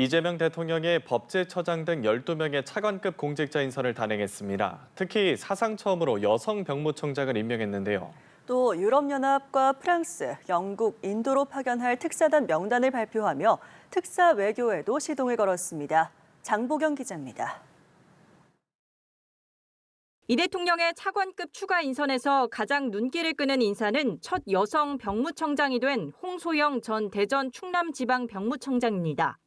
이재명 대통령의 법제처장 등 12명의 차관급 공직자 인선을 단행했습니다. 특히 사상 처음으로 여성 병무청장을 임명했는데요. 또 유럽연합과 프랑스, 영국, 인도로 파견할 특사단 명단을 발표하며 특사 외교에도 시동을 걸었습니다. 장보경 기자입니다. 이 대통령의 차관급 추가 인선에서 가장 눈길을 끄는 인사는 첫 여성 병무청장이 된 홍소영 전 대전 충남지방 병무청장입니다.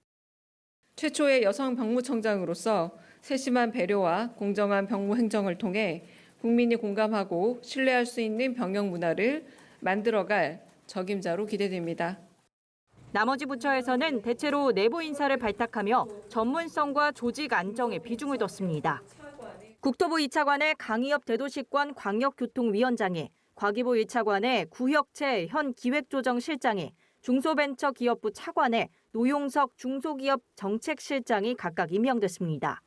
최초의 여성 병무청장으로서 세심한 배려와 공정한 병무 행정을 통해 국민이 공감하고 신뢰할 수 있는 병역 문화를 만들어갈 적임자로 기대됩니다. 나머지 부처에서는 대체로 내부 인사를 발탁하며 전문성과 조직 안정에 비중을 뒀습니다. 국토부 2차관의 강의업 대도시권 광역교통위원장에, 과기부 1차관의 구혁채 현 기획조정실장에, 중소벤처기업부 차관에 노용석 중소기업 정책실장이 각각 임명됐습니다.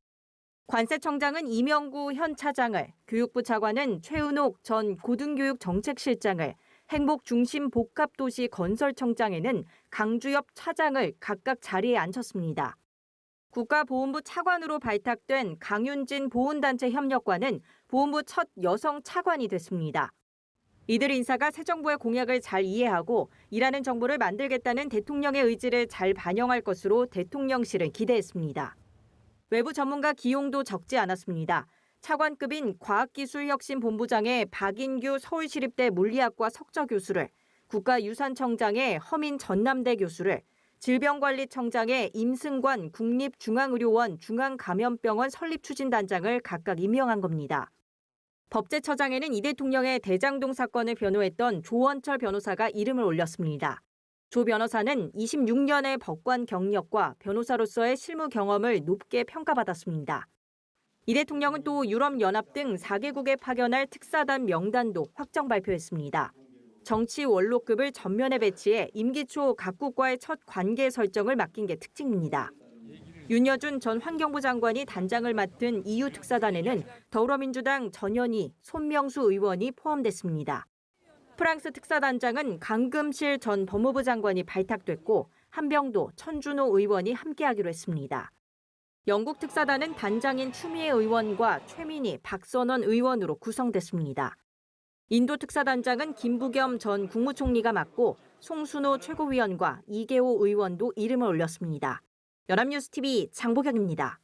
관세청장은 이명구 현 차장을, 교육부 차관은 최은옥 전 고등교육정책실장을, 행복중심 복합도시 건설청장에는 강주엽 차장을 각각 자리에 앉혔습니다. 국가보훈부 차관으로 발탁된 강윤진 보훈단체 협력관은 보훈부 첫 여성 차관이 됐습니다. 이들 인사가 새 정부의 공약을 잘 이해하고 일하는 정부를 만들겠다는 대통령의 의지를 잘 반영할 것으로 대통령실은 기대했습니다. 외부 전문가 기용도 적지 않았습니다. 차관급인 과학기술혁신본부장의 박인규 서울시립대 물리학과 석좌 교수를, 국가유산청장의 허민 전남대 교수를, 질병관리청장의 임승관 국립중앙의료원 중앙감염병원 설립추진단장을 각각 임명한 겁니다. 법제처장에는 이 대통령의 대장동 사건을 변호했던 조원철 변호사가 이름을 올렸습니다. 조 변호사는 26년의 법관 경력과 변호사로서의 실무 경험을 높게 평가받았습니다. 이 대통령은 또 유럽연합 등 4개국에 파견할 특사단 명단도 확정 발표했습니다. 정치 원로급을 전면에 배치해 임기 초 각국과의 첫 관계 설정을 맡긴 게 특징입니다. 윤여준 전 환경부 장관이 단장을 맡은 EU 특사단에는 더불어민주당 전현희, 손명수 의원이 포함됐습니다. 프랑스 특사단장은 강금실 전 법무부 장관이 발탁됐고 한병도, 천준호 의원이 함께하기로 했습니다. 영국 특사단은 단장인 추미애 의원과 최민희, 박선원 의원으로 구성됐습니다. 인도 특사단장은 김부겸 전 국무총리가 맡고 송순호 최고위원과 이계호 의원도 이름을 올렸습니다. 연합뉴스 TV 장보경입니다.